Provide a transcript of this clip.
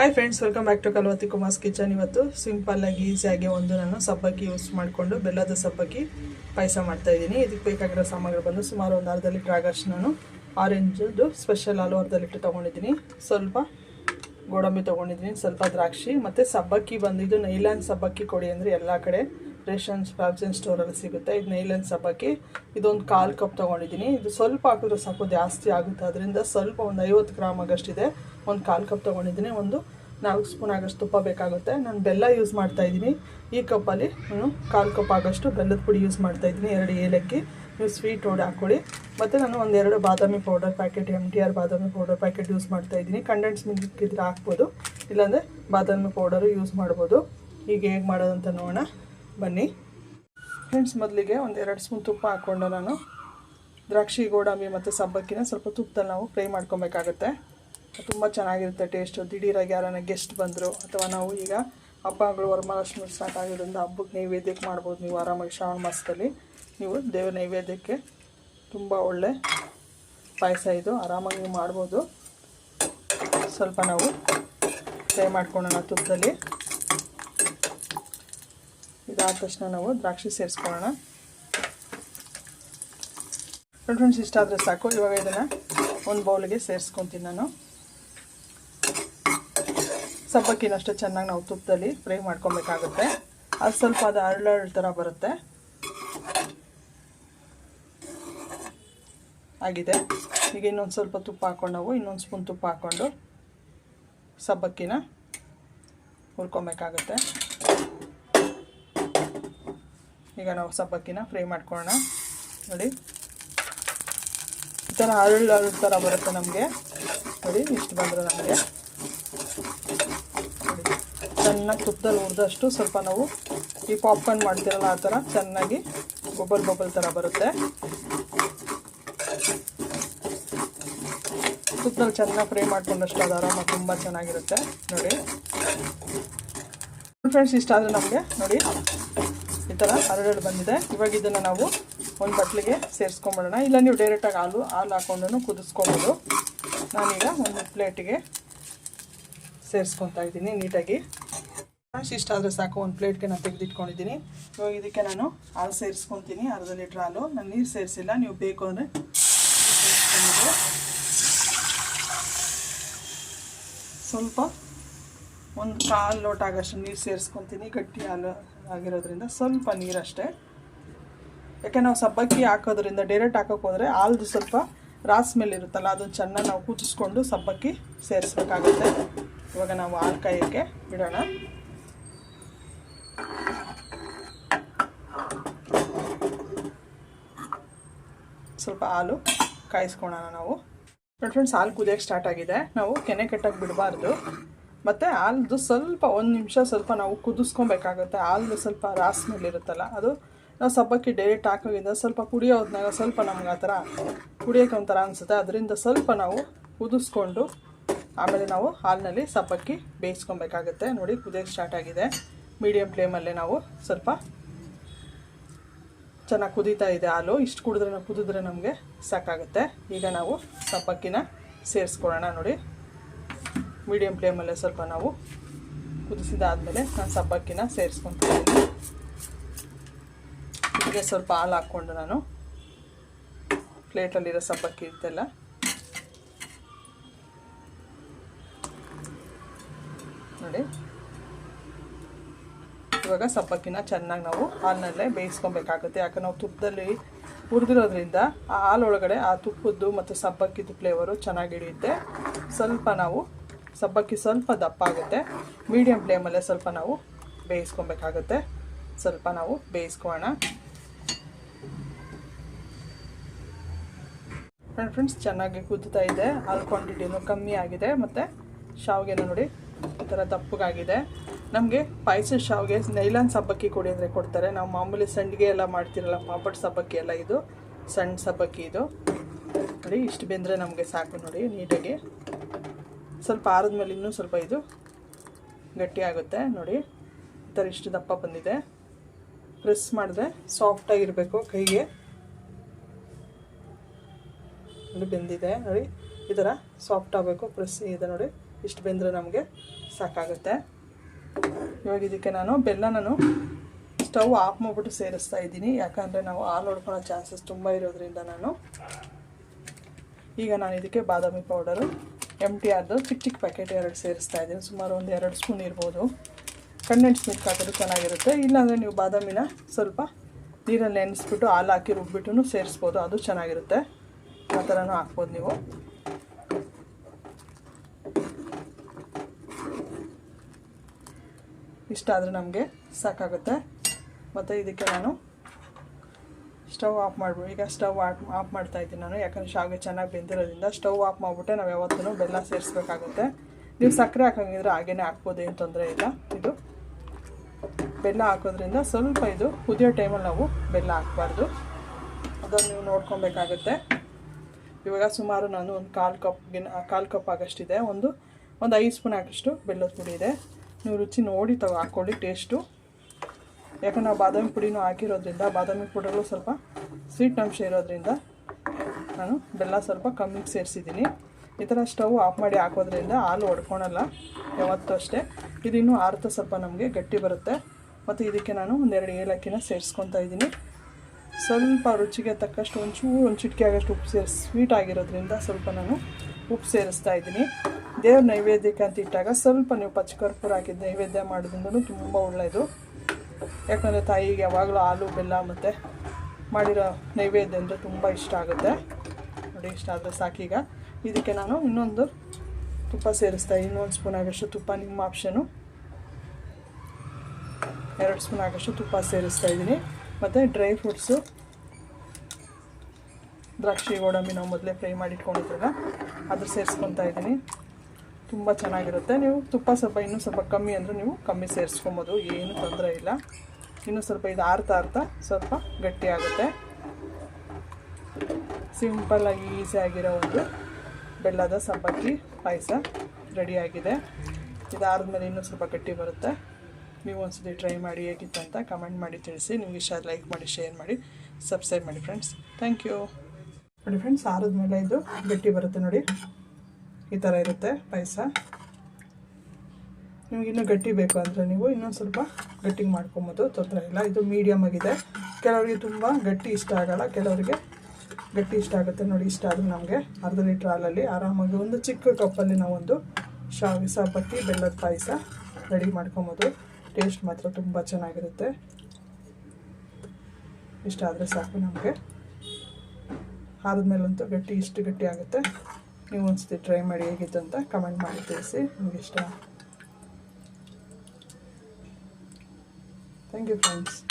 Hi friends welcome back to Kalvathi Kumar's kitchen ಇವತ್ತು simple ಆಗಿ ಈಸಿಯಾಗಿ ಒಂದು ನಾನು ಸಬ್ಬಕ್ಕಿ ಯೂಸ್ ಮಾಡಿಕೊಂಡು, ಬೆಲ್ಲದ ಸಬ್ಬಕ್ಕಿ ಪಾಯಸ ಮಾಡ್ತಾ ಇದ್ದೀನಿ. ಇದಕ್ಕೆ ಬೇಕಾಗಿರೋ ಸಾಮಗ್ರಿ ಬಂದು ಸುಮಾರು ಒಂದು ಅರ್ಧ ಲೀಟ್ರ್ ಆಗಷ್ಟು ನಾನು ಆರೆಂಜದು ಸ್ಪೆಷಲ್ ಹಾಲು ಅರ್ಧ ಲೀಟ್ರ್ ತೊಗೊಂಡಿದ್ದೀನಿ. ಸ್ವಲ್ಪ ಗೋಡಂಬಿ ತೊಗೊಂಡಿದ್ದೀನಿ, ಸ್ವಲ್ಪ ದ್ರಾಕ್ಷಿ ಮತ್ತು ಸಬ್ಬಕ್ಕಿ ಬಂದಿದ್ದು ನೈಲಾನ್ ಸಬ್ಬಕ್ಕಿ ಕೊಡಿ ಅಂದರೆ ಎಲ್ಲ ಕಡೆ ರೇಷನ್ ಫ್ಯಾಬ್ಸನ್ ಸ್ಟೋರಲ್ಲಿ ಸಿಗುತ್ತೆ. ಇದು ನೈಲಾನ್ ಸಬ್ಬಕ್ಕಿ. ಇದೊಂದು ಕಾಲು ಕಪ್ ತೊಗೊಂಡಿದ್ದೀನಿ. ಇದು ಸ್ವಲ್ಪ ಹಾಕಿದ್ರೆ ಸಾಕು ಜಾಸ್ತಿ ಆಗುತ್ತೆ. ಅದರಿಂದ ಸ್ವಲ್ಪ ಒಂದು ಐವತ್ತು ಗ್ರಾಮ್ ಆಗಷ್ಟಿದೆ. ಒಂದು ಕಾಲು ಕಪ್ ತೊಗೊಂಡಿದ್ದೀನಿ. ಒಂದು ನಾಲ್ಕು ಸ್ಪೂನ್ ಆಗೋಷ್ಟು ತುಪ್ಪ ಬೇಕಾಗುತ್ತೆ. ನಾನು ಬೆಲ್ಲ ಯೂಸ್ ಮಾಡ್ತಾ ಇದ್ದೀನಿ. ಈ ಕಪ್ಪಲ್ಲಿ ನಾನು ಕಾಲು ಕಪ್ ಆಗೋಷ್ಟು ಬೆಲ್ಲದ ಪುಡಿ ಯೂಸ್ ಮಾಡ್ತಾ ಇದ್ದೀನಿ. ಎರಡು ಏಲಕ್ಕಿ. ನೀವು ಸ್ವೀಟ್ ಓಡಿ ಹಾಕ್ಕೊಳ್ಳಿ. ಮತ್ತು ನಾನು ಒಂದೆರಡು ಬಾದಾಮಿ powder packet M T R ಬಾದಾಮಿ ಪೌಡರ್ ಪ್ಯಾಕೆಟ್ ಯೂಸ್ ಮಾಡ್ತಾ ಇದ್ದೀನಿ. ಕಂಡೆನ್ಸ್ ಮಿಲ್ಕ್ ಇದ್ರೆ ಹಾಕ್ಬೋದು. ಇಲ್ಲಾಂದರೆ ಬಾದಾಮಿ ಪೌಡರು ಯೂಸ್ ಮಾಡ್ಬೋದು. ಈಗ ಹೇಗೆ ಮಾಡೋದಂತ ನೋಡೋಣ. ಬನ್ನಿ. ಫ್ರೆಂಡ್ಸ್ ಮೊದಲಿಗೆ ಒಂದು ಎರಡು ಸ್ಪೂನ್ ತುಪ್ಪ ಹಾಕ್ಕೊಂಡು ನಾನು ದ್ರಾಕ್ಷಿ, ಗೋಡಂಬಿ ಮತ್ತು ಸಬ್ಬಕ್ಕಿನ ಸ್ವಲ್ಪ ತುಪ್ಪದಲ್ಲಿ ನಾವು ಫ್ರೈ ಮಾಡ್ಕೊಬೇಕಾಗತ್ತೆ. ತುಂಬ ಚೆನ್ನಾಗಿರುತ್ತೆ ಟೇಸ್ಟು ದಿಢೀರಾಗಿ ಯಾರನ್ನ ಗೆಸ್ಟ್ ಬಂದರು, ಅಥವಾ ನಾವು ಈಗ ಹಬ್ಬಗಳು ವರಮಹಾಲಕ್ಷ್ಮಿ ಸ್ಟಾರ್ಟ್ ಆಗಿರೋದ್ರಿಂದ ಹಬ್ಬಕ್ಕೆ ನೈವೇದ್ಯಕ್ಕೆ ಮಾಡ್ಬೋದು ನೀವು ಆರಾಮಾಗಿ ಶ್ರಾವಣ ಮಾಸದಲ್ಲಿ. ನೀವು ದೇವ್ರ ನೈವೇದ್ಯಕ್ಕೆ ತುಂಬ ಒಳ್ಳೆ ಪಾಯಸ ಇದು, ಆರಾಮಾಗಿ ನೀವು ಮಾಡ್ಬೋದು. ಸ್ವಲ್ಪ ನಾವು ಫ್ರೈ ಮಾಡ್ಕೊಳ್ಳೋಣ ತುಪ್ಪದಲ್ಲಿ. ಇದಾದ ತಕ್ಷಣ ನಾವು ದ್ರಾಕ್ಷಿ ಸೇರಿಸ್ಕೊಳ್ಳೋಣ. ಫ್ರೆಂಡ್ಸ್ ಇಷ್ಟ ಆದರೆ ಸಾಕು. ಇವಾಗ ಇದನ್ನು ಒಂದು ಬೌಲಿಗೆ ಸೇರಿಸ್ಕೊತೀನಿ ನಾನು. ಸಬ್ಬಕ್ಕಿನ ಅಷ್ಟೇ ಚೆನ್ನಾಗಿ ನಾವು ತುಪ್ಪದಲ್ಲಿ ಫ್ರೈ ಮಾಡ್ಕೊಬೇಕಾಗುತ್ತೆ. ಅದು ಸ್ವಲ್ಪ ಅದು ಅರಳರಳು ಥರ ಬರುತ್ತೆ. ಆಗಿದೆ. ಈಗ ಇನ್ನೊಂದು ಸ್ವಲ್ಪ ತುಪ್ಪ ಹಾಕ್ಕೊಂಡು ನಾವು ಇನ್ನೊಂದು ಸ್ಪೂನ್ ತುಪ್ಪ ಹಾಕ್ಕೊಂಡು ಸಬ್ಬಕ್ಕಿನ ಹುರ್ಕೊಬೇಕಾಗುತ್ತೆ. ಈಗ ನಾವು ಸಬ್ಬಕ್ಕಿನ ಫ್ರೈ ಮಾಡ್ಕೊಳ್ಳೋಣ ನೋಡಿ. ಈ ಥರ ಅರಳು ಅರಳು ಥರ ಬರುತ್ತೆ ನಮಗೆ. ನೋಡಿ, ಇಷ್ಟು ಬಂದರೆ ನಮಗೆ. ಚೆನ್ನಾಗಿ ತುಪ್ಪದಲ್ಲಿ ಹುರಿದಷ್ಟು ಸ್ವಲ್ಪ ನಾವು ಈ ಪಾಪ್ಕಾರ್ನ್ ಮಾಡ್ತೀರಲ್ಲ ಆ ಥರ ಚೆನ್ನಾಗಿ ಬೊಬ್ಬಲ್ ಬೊಬ್ಬಲ್ ಥರ ಬರುತ್ತೆ. ತುಪ್ಪದಲ್ಲಿ ಚೆನ್ನಾಗಿ ಫ್ರೈ ಮಾಡ್ಕೊಂಡಷ್ಟು ಅದು ಆರಾಮ ತುಂಬ ಚೆನ್ನಾಗಿರುತ್ತೆ. ನೋಡಿ. ಫ್ರೆಂಡ್ಸ್ ಇಷ್ಟ ಆದರೆ ನಮಗೆ ನೋಡಿ. ಈ ಥರ ಹರಡೆರಡು ಬಂದಿದೆ. ಇವಾಗ ಇದನ್ನು ನಾವು ಒಂದು ಬಟ್ಲಿಗೆ ಸೇರಿಸ್ಕೊಂಬಿಡೋಣ. ಇಲ್ಲ ನೀವು ಡೈರೆಕ್ಟಾಗಿ ಹಾಲು ಹಾಲು ಹಾಕ್ಕೊಂಡು ಕುದಿಸ್ಕೊಬೋದು. ನಾನೀಗ ಒಂದು ಪ್ಲೇಟಿಗೆ ಸೇರಿಸ್ಕೊತಾ ಇದ್ದೀನಿ ನೀಟಾಗಿ. ಫ್ರೆಂಡ್ಸ್ ಇಷ್ಟಾದರೆ ಸಾಕು, ಒಂದು ಪ್ಲೇಟ್ಗೆ ನಾನು ತೆಗೆದಿಟ್ಕೊಂಡಿದ್ದೀನಿ. ಇವಾಗ ಇದಕ್ಕೆ ನಾನು ಹಾಲು ಸೇರಿಸ್ಕೊತೀನಿ, ಅರ್ಧ ಲೀಟ್ರ್ ಹಾಲು. ನಾನು ನೀರು ಸೇರಿಸಿಲ್ಲ, ನೀವು ಬೇಕು ಅಂದರೆ ಸ್ವಲ್ಪ ಒಂದು ಕಾಲು ಲೋಟ ಆಗಷ್ಟು ನೀರು ಸೇರಿಸ್ಕೊತೀನಿ, ಗಟ್ಟಿ ಹಾಲು ಆಗಿರೋದ್ರಿಂದ ಸ್ವಲ್ಪ ನೀರಷ್ಟೇ ಯಾಕೆ ನಾವು ಸಬ್ಬಕ್ಕಿ ಹಾಕೋದ್ರಿಂದ ಡೈರೆಕ್ಟ್ ಹಾಕೋಕೆ ಹೋದರೆ ಹಾಲ್ದು ಸ್ವಲ್ಪ ರಾಸ್ ಮೇಲೆ ಇರುತ್ತಲ್ಲ ಅದನ್ನು ಚೆನ್ನಾಗಿ ನಾವು ಕುದಿಸ್ಕೊಂಡು ಸಬ್ಬಕ್ಕಿ ಸೇರಿಸ್ಬೇಕಾಗುತ್ತೆ. ಇವಾಗ ನಾವು ಹಾಲು ಕಾಯೋಕ್ಕೆ ಬಿಡೋಣ. ಸ್ವಲ್ಪ ಹಾಲು ಕಾಯಿಸ್ಕೊಳ್ಳೋಣ ನಾವು. ನೋಡಿ ಫ್ರೆಂಡ್ಸ್ ಹಾಲು ಕುದಿಯೋಕ್ಕೆ ಸ್ಟಾರ್ಟ್ ಆಗಿದೆ. ನಾವು ಕೆನೆ ಕೆಟ್ಟಕ್ಕೆ ಬಿಡಬಾರ್ದು. ಮತ್ತು ಹಾಲ್ದು ಸ್ವಲ್ಪ ಒಂದು ನಿಮಿಷ ಸ್ವಲ್ಪ ನಾವು ಕುದಿಸ್ಕೊಬೇಕಾಗುತ್ತೆ. ಹಾಲು ಸ್ವಲ್ಪ ರಾಸ್ ಮೇಲೆ ಇರುತ್ತಲ್ಲ, ಅದು ನಾವು ಸಬ್ಬಕ್ಕಿ ಡೈರೆಕ್ಟ್ ಹಾಕೋದ್ರಿಂದ ಸ್ವಲ್ಪ ಕುಡಿಯೋ ಹೊತ್ನಾಗ ಸ್ವಲ್ಪ ನಮ್ಗೆ ಆ ಥರ ಕುಡಿಯೋಕೆ ಒಂಥರ ಅನಿಸುತ್ತೆ. ಅದರಿಂದ ಸ್ವಲ್ಪ ನಾವು ಕುದಿಸ್ಕೊಂಡು ಆಮೇಲೆ ನಾವು ಹಾಲಿನಲ್ಲಿ ಸಬ್ಬಕ್ಕಿ ಬೇಯಿಸ್ಕೊಬೇಕಾಗುತ್ತೆ. ನೋಡಿ ಕುದಿಯೋಕ್ಕೆ ಸ್ಟಾರ್ಟ್ ಆಗಿದೆ. ಮೀಡಿಯಮ್ ಫ್ಲೇಮಲ್ಲೇ ನಾವು ಸ್ವಲ್ಪ ಚೆನ್ನಾಗಿ ಕುದೀತಾ ಇದೆ ಹಾಲು. ಇಷ್ಟು ಕುಡಿದ್ರೆ ಕುದಿದ್ರೆ ನಮಗೆ ಸಾಕಾಗುತ್ತೆ. ಈಗ ನಾವು ಸಬ್ಬಕ್ಕಿನ ಸೇರಿಸ್ಕೊಳ್ಳೋಣ ನೋಡಿ. ಮೀಡಿಯಂ ಫ್ಲೇಮಲ್ಲೇ ಸ್ವಲ್ಪ ನಾವು ಕುದಿಸಿದಾದಮೇಲೆ ನಾನು ಸಬ್ಬಕ್ಕಿನ ಸೇರಿಸ್ಕೊತೀನಿ. ಇದಕ್ಕೆ ಸ್ವಲ್ಪ ಹಾಲು ಹಾಕ್ಕೊಂಡು ನಾನು ಪ್ಲೇಟಲ್ಲಿರೋ ಸಬ್ಬಕ್ಕಿ ಇರ್ತೆಲ್ಲ ಇವಾಗ ಸಬ್ಬಕ್ಕಿನ ಚೆನ್ನಾಗಿ ನಾವು ಹಾಲಿನಲ್ಲೇ ಬೇಯಿಸ್ಕೊಬೇಕಾಗುತ್ತೆ. ಯಾಕೆ ನಾವು ತುಪ್ಪದಲ್ಲಿ ಹುರಿದಿರೋದ್ರಿಂದ ಆ ಹಾಲೊಳಗಡೆ ಆ ತುಪ್ಪದ್ದು ಮತ್ತು ಸಬ್ಬಕ್ಕಿದು ಫ್ಲೇವರು ಚೆನ್ನಾಗಿ ಹಿಡಿಯುತ್ತೆ. ಸ್ವಲ್ಪ ನಾವು ಸಬ್ಬಕ್ಕಿ ಸ್ವಲ್ಪ ದಪ್ಪ ಆಗುತ್ತೆ. ಮೀಡಿಯಮ್ ಫ್ಲೇಮಲ್ಲೇ ಸ್ವಲ್ಪ ನಾವು ಬೇಯಿಸ್ಕೊಬೇಕಾಗುತ್ತೆ. ಸ್ವಲ್ಪ ನಾವು ಬೇಯಿಸ್ಕೊಳ್ಳೋಣ ಫ್ರೆಂಡ್ಸ್ ಚೆನ್ನಾಗಿ ಕುದ್ತಾ ಇದೆ. ಹಾಲು ಕ್ವಾಂಟಿಟಿನೂ ಕಮ್ಮಿ ಆಗಿದೆ. ಮತ್ತು ಶಾವಿಗೆನ ನೋಡಿ ಈ ಥರ ದಪ್ಪಗಾಗಿದೆ. ನಮಗೆ ಪಾಯಸ ಶಾವಿಗೆ ನೈಲಾನ್ ಸಬ್ಬಕ್ಕಿ ಕೊಡಿ ಅಂದರೆ ಕೊಡ್ತಾರೆ. ನಾವು ಮಾಮೂಲಿ ಸಂಡಿಗೆ ಎಲ್ಲ ಮಾಡ್ತಿರಲ್ಲ, ಪಾಪಡ್ ಸಬ್ಬಕ್ಕಿ ಎಲ್ಲ ಇದು. ಸಣ್ಣ ಸಬ್ಬಕ್ಕಿ ಇದು. ನೋಡಿ, ಇಷ್ಟು ಬೆಂದರೆ ನಮಗೆ ಸಾಕು ನೋಡಿ, ನೀಟಾಗಿ. ಸ್ವಲ್ಪ ಆರಿದ್ಮೇಲೆ ಇನ್ನೂ ಸ್ವಲ್ಪ ಇದು ಗಟ್ಟಿ ಆಗುತ್ತೆ ನೋಡಿ. ಈ ಥರ ಇಷ್ಟು ದಪ್ಪ ಬಂದಿದೆ. ಪ್ರೆಸ್ ಮಾಡಿದ್ರೆ ಸಾಫ್ಟಾಗಿರಬೇಕು ಕೈಗೆ. ನೋಡಿ, ಬೆಂದಿದೆ ನೋಡಿ. ಈ ಥರ ಸಾಫ್ಟ್ ಆಗಬೇಕು ಪ್ರೆಸ್ ಇದೆ ನೋಡಿ. ಇಷ್ಟು ಬೆಂದರೆ ನಮಗೆ ಸಾಕಾಗುತ್ತೆ. ಇವಾಗ ಇದಕ್ಕೆ ನಾನು ಬೆಲ್ಲ ನಾನು ಸ್ಟವ್ ಆಫ್ ಮಾಡಿಬಿಟ್ಟು ಸೇರಿಸ್ತಾ ಇದ್ದೀನಿ. ಯಾಕಂದರೆ ನಾವು ಹಾಲು ಹೊಡ್ಕೊಳ್ಳೋ ಚಾನ್ಸಸ್ ತುಂಬ ಇರೋದ್ರಿಂದ ನಾನು ಈಗ ನಾನು ಇದಕ್ಕೆ ಬಾದಾಮಿ ಪೌಡರು ಎಂ ಟಿ ಆರ್ದು ಚಿಕ್ಕ ಚಿಕ್ಕ ಪ್ಯಾಕೆಟ್ ಎರಡು ಸೇರಿಸ್ತಾ ಇದ್ದೀನಿ. ಸುಮಾರು ಒಂದು ಎರಡು ಸ್ಪೂನ್ ಇರ್ಬೋದು. ಕಂಡೆನ್ಸ್ ಮಿಲ್ಕ್ ಹಾಕೋದು ಚೆನ್ನಾಗಿರುತ್ತೆ. ಇಲ್ಲಾಂದರೆ ನೀವು ಬಾದಾಮಿನ ಸ್ವಲ್ಪ ನೀರಲ್ಲಿ ನೆನೆಸ್ಬಿಟ್ಟು ಹಾಲು ಹಾಕಿ ರುಬ್ಬಿಟ್ಟು ಸೇರಿಸ್ಬೋದು. ಅದು ಚೆನ್ನಾಗಿರುತ್ತೆ. ಆ ಥರನೂ ಹಾಕ್ಬೋದು ನೀವು. ಇಷ್ಟ ಆದರೆ ನಮಗೆ ಸಾಕಾಗುತ್ತೆ. ಮತ್ತು ಇದಕ್ಕೆ ನಾನು ಸ್ಟವ್ ಆಫ್ ಮಾಡ್ಬೋದು ಈಗ ಸ್ಟವ್ ಆಫ್ ಆಫ್ ಮಾಡ್ತಾ ಇದ್ದೀನಿ ನಾನು, ಯಾಕಂದರೆ ಶಾವಿಗೆ ಚೆನ್ನಾಗಿ ಬೆಂದಿರೋದ್ರಿಂದ ಸ್ಟವ್ ಆಫ್ ಮಾಡಿಬಿಟ್ಟೆ ನಾವು ಯಾವತ್ತೂ ಬೆಲ್ಲ ಸೇರಿಸ್ಬೇಕಾಗುತ್ತೆ. ನೀವು ಸಕ್ಕರೆ ಹಾಕೋಂಗಿದ್ರೆ ಹಾಗೇ ಹಾಕ್ಬೋದು, ಏನು ತೊಂದರೆ ಇಲ್ಲ. ಇದು ಬೆಲ್ಲ ಹಾಕೋದ್ರಿಂದ ಸ್ವಲ್ಪ ಇದು ಕುದಿಯೋ ಟೈಮಲ್ಲಿ ನಾವು ಬೆಲ್ಲ ಹಾಕಬಾರ್ದು. ಅದನ್ನು ನೀವು ನೋಡ್ಕೊಬೇಕಾಗುತ್ತೆ. ಇವಾಗ ಸುಮಾರು ನಾನು ಒಂದು ಕಾಲು ಕಪ್ಗಿನ, ಕಾಲು ಕಪ್ ಆಗಷ್ಟಿದೆ. ಒಂದು ಒಂದು ಐದು ಸ್ಪೂನ್ ಹಾಕಷ್ಟು ಬೆಲ್ಲದ ಪುಡಿ ಇದೆ. ನೀವು ರುಚಿ ನೋಡಿ ತಗೋ ಹಾಕ್ಕೊಳ್ಳಿ ಟೇಸ್ಟು. ಯಾಕಂದ್ರೆ ನಾವು ಬಾದಾಮಿ ಪುಡಿನೂ ಹಾಕಿರೋದ್ರಿಂದ, ಬಾದಾಮಿ ಪುಡಿಗಳು ಸ್ವಲ್ಪ ಸ್ವೀಟ್ ಅಂಶ ಇರೋದ್ರಿಂದ ನಾನು ಬೆಲ್ಲ ಸ್ವಲ್ಪ ಕಮ್ಮಿ ಸೇರಿಸಿದ್ದೀನಿ. ಈ ಥರ ಸ್ಟವ್ ಆಫ್ ಮಾಡಿ ಹಾಕೋದ್ರಿಂದ ಹಾಲು ಹೊಡ್ಕೊಳಲ್ಲ ಯಾವತ್ತೂ ಅಷ್ಟೇ. ಇದಿನ್ನೂ ಆರ್ತ ಸ್ವಲ್ಪ ನಮಗೆ ಗಟ್ಟಿ ಬರುತ್ತೆ. ಮತ್ತು ಇದಕ್ಕೆ ನಾನು ಒಂದೆರಡು ಏಲಕ್ಕಿನ ಸೇರಿಸ್ಕೊತಾ ಇದ್ದೀನಿ. ಸ್ವಲ್ಪ ರುಚಿಗೆ ತಕ್ಕಷ್ಟು ಒಂಚೂರು, ಒಂದು ಚಿಟಿಕೆ ಆಗಷ್ಟು ಉಪ್ಪು ಸೇರಿಸಿ ಸ್ವೀಟ್ ಆಗಿರೋದ್ರಿಂದ ಸ್ವಲ್ಪ ನಾನು ಉಪ್ಪು ಸೇರಿಸ್ತಾ ಇದ್ದೀನಿ. ದೇವ್ರ ನೈವೇದ್ಯಕ್ಕೆ ಅಂತ ಇಟ್ಟಾಗ ಸ್ವಲ್ಪ ನೀವು ಪಚ್ಚಕರ್ಪೂರ ಹಾಕಿದ ನೈವೇದ್ಯ ಮಾಡೋದ್ರಿಂದ ತುಂಬ ಒಳ್ಳೆಯದು. ಯಾಕಂದರೆ ತಾಯಿಗೆ ಯಾವಾಗಲೂ ಹಾಲು, ಬೆಲ್ಲ ಮತ್ತು ಮಾಡಿರೋ ನೈವೇದ್ಯ ಅಂದರೆ ತುಂಬ ಇಷ್ಟ ಆಗುತ್ತೆ. ನೋಡಿ, ಇಷ್ಟ ಆದರೆ ಸಾಕೀಗ ಇದಕ್ಕೆ ನಾನು ಇನ್ನೊಂದು ತುಪ್ಪ ಸೇರಿಸ್ತಾ ಇನ್ನೊಂದು ಸ್ಪೂನ್ ಆಗಷ್ಟು ತುಪ್ಪ, ನಿಮ್ಮ ಆಪ್ಷನು. ಎರಡು ಸ್ಪೂನ್ ಆಗಷ್ಟು ತುಪ್ಪ ಸೇರಿಸ್ತಾ ಇದ್ದೀನಿ ಮತ್ತು ಡ್ರೈ ಫ್ರೂಟ್ಸು, ದ್ರಾಕ್ಷಿ, ಗೋಡಂಬಿ ನಾವು ಮೊದಲೇ ಫ್ರೈ ಮಾಡಿ ಇಟ್ಕೊಂಡಿದ್ರಲ್ಲ ಅದು ಸೇರಿಸ್ಕೊತಾ ಇದ್ದೀನಿ ತುಂಬ ಚೆನ್ನಾಗಿರುತ್ತೆ. ನೀವು ತುಪ್ಪ ಸ್ವಲ್ಪ ಇನ್ನೂ ಸ್ವಲ್ಪ ಕಮ್ಮಿ ಅಂದರೆ ನೀವು ಕಮ್ಮಿ ಸೇರಿಸ್ಕೊಬೋದು, ಏನು ತೊಂದರೆ ಇಲ್ಲ. ಇನ್ನೂ ಸ್ವಲ್ಪ ಇದು ಆರ್ತಾ ಆರ್ತಾ ಸ್ವಲ್ಪ ಗಟ್ಟಿ ಆಗುತ್ತೆ. ಸಿಂಪಲ್ಲಾಗಿ ಈಸಿಯಾಗಿರೋ ಒಂದು ಬೆಲ್ಲದ ಸಬ್ಬಕ್ಕಿ ಪಾಯಸ ರೆಡಿಯಾಗಿದೆ ಇದಾದ್ಮೇಲೆ ಇನ್ನೂ ಸ್ವಲ್ಪ ಗಟ್ಟಿ ಬರುತ್ತೆ. ನೀವು ಒಂದ್ಸತಿ ಟ್ರೈ ಮಾಡಿ ಹೇಗಿತ್ತು ಅಂತ ಕಮೆಂಟ್ ಮಾಡಿ ತಿಳಿಸಿ. ನಿಮ್ಗೆ ಇಷ್ಟ ಲೈಕ್ ಮಾಡಿ ಶೇರ್ ಮಾಡಿ ಸಬ್ಸ್ಕ್ರೈಬ್ ಮಾಡಿ ಫ್ರೆಂಡ್ಸ್ ಥ್ಯಾಂಕ್ ಯು ನೋಡಿ ಫ್ರೆಂಡ್ಸ್ ಆರಿದ್ಮೇಲೆ ಇದು ಗಟ್ಟಿ ಬರುತ್ತೆ ನೋಡಿ. ಈ ಥರ ಇರುತ್ತೆ ಪಾಯಸ. ನಿಮ್ಗೆ ಇನ್ನೂ ಗಟ್ಟಿ ಬೇಕು ಅಂದರೆ ನೀವು ಇನ್ನೊಂದು ಸ್ವಲ್ಪ ಗಟ್ಟಿ ಮಾಡ್ಕೊಬೋದು, ತೊಂದರೆ ಇಲ್ಲ. ಇದು ಮೀಡಿಯಮ್ ಆಗಿದೆ. ಕೆಲವರಿಗೆ ತುಂಬ ಗಟ್ಟಿ ಇಷ್ಟ ಆಗೋಲ್ಲ, ಕೆಲವರಿಗೆ ಗಟ್ಟಿ ಇಷ್ಟ ಆಗುತ್ತೆ ನೋಡಿ, ಇಷ್ಟ ಆದರೆ ನಮಗೆ ಅರ್ಧ ಲೀಟ್ರ್ ಹಾಲಲ್ಲಿ ಆರಾಮಾಗಿ ಒಂದು ಚಿಕ್ಕ ಕಪ್ಪಲ್ಲಿ ನಾವೊಂದು ಶಾವಿಸ ಪಟ್ಟಿ ಬೆಲ್ಲದ ಪಾಯಸ ರೆಡಿ ಮಾಡ್ಕೊಬೋದು. ಟೇಸ್ಟ್ ಮಾತ್ರ ತುಂಬ ಚೆನ್ನಾಗಿರುತ್ತೆ. ಇಷ್ಟ ಆದರೆ ಸಾಕು ನಮಗೆ. ಆದಮೇಲಂತೂ ಗಟ್ಟಿ, ಇಷ್ಟು ಗಟ್ಟಿ ಆಗುತ್ತೆ. ನೀವು ಒಂದ್ಸತಿ ಟ್ರೈ ಮಾಡಿ ಹೇಗಿತ್ತು ಅಂತ ಕಮೆಂಟ್ ಮಾಡಿ ತಿಳಿಸಿ. ನಿಮ್ಗೆ ಇಷ್ಟ? Thank you friends.